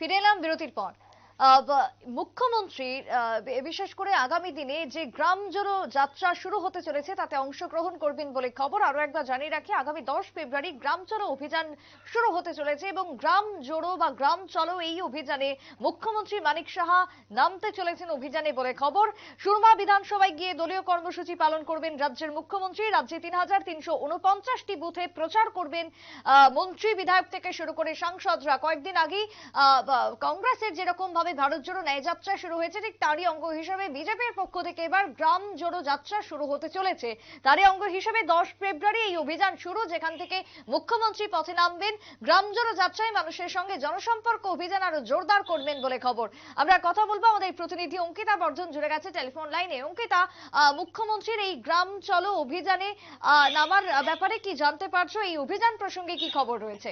ফিরে এলাম বিরতির পর। বি- বিশেষ করে আগামী দিনে যে গ্রাম জোড়ো যাত্রা শুরু হতে চলেছে, তাতে অংশগ্রহণ করবেন বলে খবর। আরও একবার জানিয়ে রাখি, আগামী দশ ফেব্রুয়ারি গ্রাম চলো অভিযান শুরু হতে চলেছে এবং গ্রাম জোড়ো বা গ্রাম চলো এই অভিযানে মুখ্যমন্ত্রী মানিক সাহা নামতে চলেছেন অভিযানে বলে খবর। সুরমা বিধানসভায় গিয়ে দলীয় কর্মসূচি পালন করবেন রাজ্যের মুখ্যমন্ত্রী। রাজ্যে তিন হাজার তিনশো উনপঞ্চাশটি বুথে প্রচার করবেন মন্ত্রী বিধায়ক থেকে শুরু করে সাংসদরা। কয়েকদিন আগেই কংগ্রেসের যেরকম ভাবে ভারত জোড়ো ন্যায় যাত্রা শুরু হয়েছে। ঠিক তারই অঙ্গ হিসেবে বিজেপির পক্ষ থেকে এবার গ্রাম জোড়ো যাত্রা শুরু হতে চলেছে। তারই অঙ্গ হিসেবে দশ ফেব্রুয়ারি এই অভিযান শুরু, যেখান থেকে মুখ্যমন্ত্রী পথে নামবেন। গ্রাম জোড়ো যাত্রায় মানুষের সঙ্গে জনসম্পর্ক অভিযান আরও জোরদার করবেন বলে খবর। আমরা কথা বলব আমাদের প্রতিনিধি অঙ্কিতা বর্ধন জুড়ে গেছে টেলিফোন লাইনে। অঙ্কিতা মুখ্যমন্ত্রীর এই গ্রাম চলো অভিযানে নামার ব্যাপারে কি জানতে পারছ? এই অভিযান প্রসঙ্গে কি খবর রয়েছে?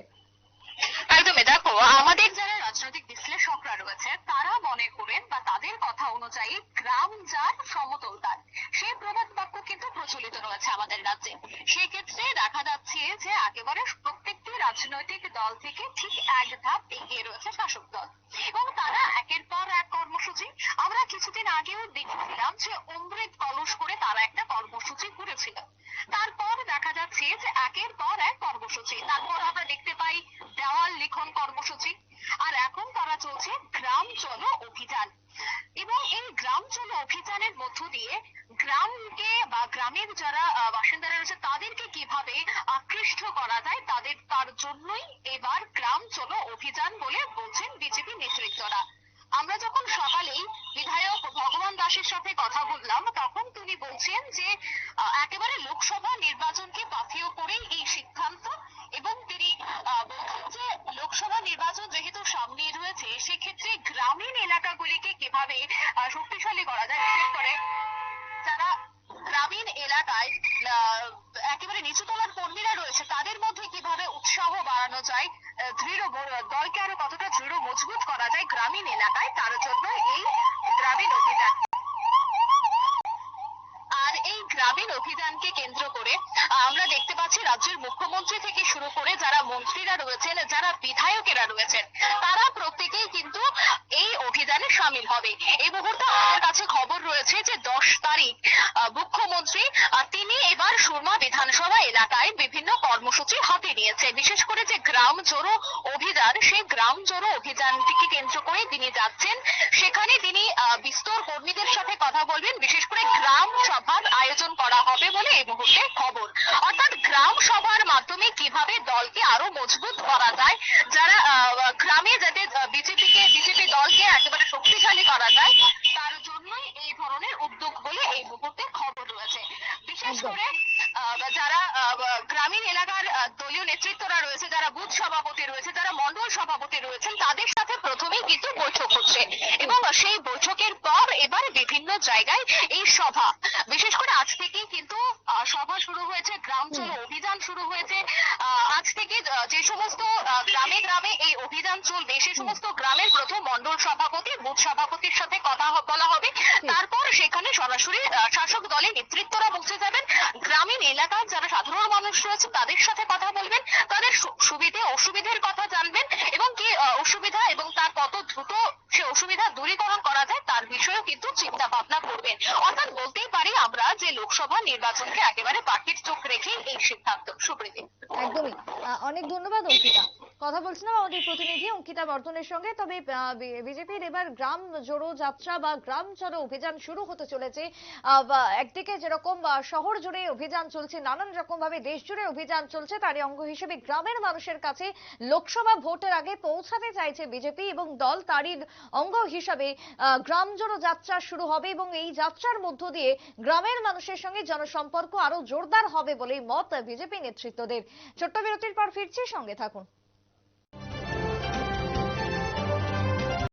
একদমই দেখো, আমাদের যারা রাজনৈতিক বিশ্লেষকরা রয়েছে তারা মনে করেন বা তাদের কথা অনুযায়ী গ্রাম যার সমতল তার সেই প্রবাদ বাক্য কিন্তু প্রচলিত রয়েছে আমাদের রাজ্যে। সেই ক্ষেত্রে দেখা যাচ্ছে যে একেবারে প্রত্যেকটি রাজনৈতিক দল থেকে ঠিক এক ধাপ এগিয়ে রয়েছে শাসক দল। এবং তারা একের পর এক কর্মসূচি। আমরা কিছুদিন আগেও দেখেছিলাম যে অমৃত কলস করে তারা একটা কর্মসূচি করেছিল। তারপর দেখা যাচ্ছে যে একের পর এক কর্মসূচি। তারপর আমরা দেখতে পাই দেওয়াল লিখন কর্মসূচি আর এখন তারা চলছে গ্রাম চলো অভিযান এবং এই গ্রাম অভিযানের মধ্য দিয়ে গ্রামকে বা গ্রামের যারা বাসিন্দারা রয়েছে, তাদেরকে কীভাবে আকৃষ্ট করা যায়, তাদের, তার জন্যই এবার গ্রাম চলো অভিযান বলে বলছেন বিজেপি নেতৃত্বরা। আমরা যখন সকালেই বিধায়ক ভগবান দাসের সাথে কথা বললাম, তখন তিনি বলছেন যে একেবারে লোকসভা নির্বাচনকে পাথেয় করেই এই সিদ্ধান্ত এবং তিনি বলছেন যে, লোকসভা সামনে রয়েছে, সেক্ষেত্রে গ্রামীণ এলাকাগুলিকে কীভাবে শক্তিশালী করা যায়, বিশেষ করে যারা গ্রামীণ এলাকায় একেবারে নিচুতলার কর্মীরা রয়েছে, তাদের মধ্যে কীভাবে উৎসাহ বাড়ানো যায় দৃঢ় দলকে আরও কতটা দৃঢ় মজবুত করা যায় গ্রামীণ এলাকায়, তার জন্য এই গ্রামীণ অভিযান আর এই গ্রামীণ অভিযানকে কেন্দ্র করে আমরা দেখতে পাচ্ছি রাজ্যের মুখ্যমন্ত্রী থেকে শুরু করে যারা মন্ত্রীরা রয়েছেন, যারা বিধায়কেরা রয়েছেন, তারা প্রত্যেকেই কিন্তু এই অভিযানে সামিল হবে। এই মুহূর্তে আমাদের কাছে খবর রয়েছে যে দশ তারিখ মুখ্যমন্ত্রী তিনি এবার সুরমা বিধানসভা এলাকায় বিভিন্ন কর্মসূচি হাতে নিয়েছে। বিশেষ করে যে গ্রাম জোড়ো অভিযান, সেই গ্রাম জোড়ো অভিযানটিকে কেন্দ্র করে তিনি যাচ্ছেন। সেখানে তিনি বিস্তর কর্মীদের সাথে কথা বলবেন। বিশেষ করে গ্রাম সভার আয়োজন করা হবে বলে এই মুহূর্তে খবর। অর্থাৎ গ্রাম সভার মাধ্যমে কীভাবে দলকে আরও মজবুত করা যায় যারা আহ, গ্রামে যাতে বিজেপিকে বিজেপি দলকে একেবারে শক্তিশালী করা যায় তার জন্যই এই ধরনের উদ্যোগ বলে এই মুহূর্তে খবর রয়েছে। বিশেষ করে গ্রামীণ এলাকার দলীয় নেতৃত্বরা রয়েছে যারা বুথ সভাপতি রয়েছে যারা মন্ডল সভাপতি রয়েছেন তাদের সাথে প্রথমেই কিন্তু বৈঠক হচ্ছে। এবং সেই বৈঠকের পর এবার বিভিন্ন জায়গায় এই সভা। বিশেষ করে আজ থেকেই কিন্তু সভা শুরু হয়েছে গ্রাম চলো অভিযান শুরু হয়েছে। আহ, আজ থেকে যে সমস্ত গ্রামে গ্রামে এই অভিযান চলবে সে সমস্ত গ্রামের প্রথম মন্ডল সভাপতি বুথ সভাপতির সাথে কথা বলা হবে। তারপর সেখানে সরাসরি শাসক দলের নেতৃত্বরা পৌঁছে যাবেন। গ্রামীণ এলাকার যারা সাধারণ মানুষ রয়েছে, তাদের সাথে কথা বলবেন, তাদের সুবিধে, অসুবিধের কথা জানবেন এবং কি অসুবিধা এবং তার কত দ্রুত সে অসুবিধা দূরীকরণ করা যায়, তার বিষয়েও কিন্তু চিন্তা ভাবনা করবেন। অর্থাৎ বলতেই পারি আমরা যে লোকসভা নির্বাচনকে একেবারে পাখির চোখ রেখে এই সিদ্ধান্ত। সুপ্রীতি। একদমই। অনেক ধন্যবাদ অঙ্কিতা কথা বলছিলাম আমাদের প্রতিনিধি অঙ্কিতা বর্ধনের সঙ্গে। তবে বিজেপির এবার গ্রাম জোড়ো যাত্রা বা গ্রাম চলো অভিযান শুরু হতে চলেছে। একদিকে যেরকম শহর জুড়ে অভিযান চলছে, নানান রকম ভাবে দেশ জুড়ে অভিযান চলছে, তারই অঙ্গ হিসেবে গ্রামের মানুষের কাছে লোকসভা ভোটের আগে পৌঁছাতে চাইছে বিজেপি এবং দল তারই অঙ্গ হিসাবে গ্রাম জোড়ো যাত্রা শুরু হবে এবং এই যাত্রার মধ্য দিয়ে গ্রামের মানুষের সঙ্গে জনসম্পর্ক আরও জোরদার হবে বলেই মত বিজেপি নেতৃত্বদের। ছোট্ট বিরতির পর ফিরছি, সঙ্গে থাকুন।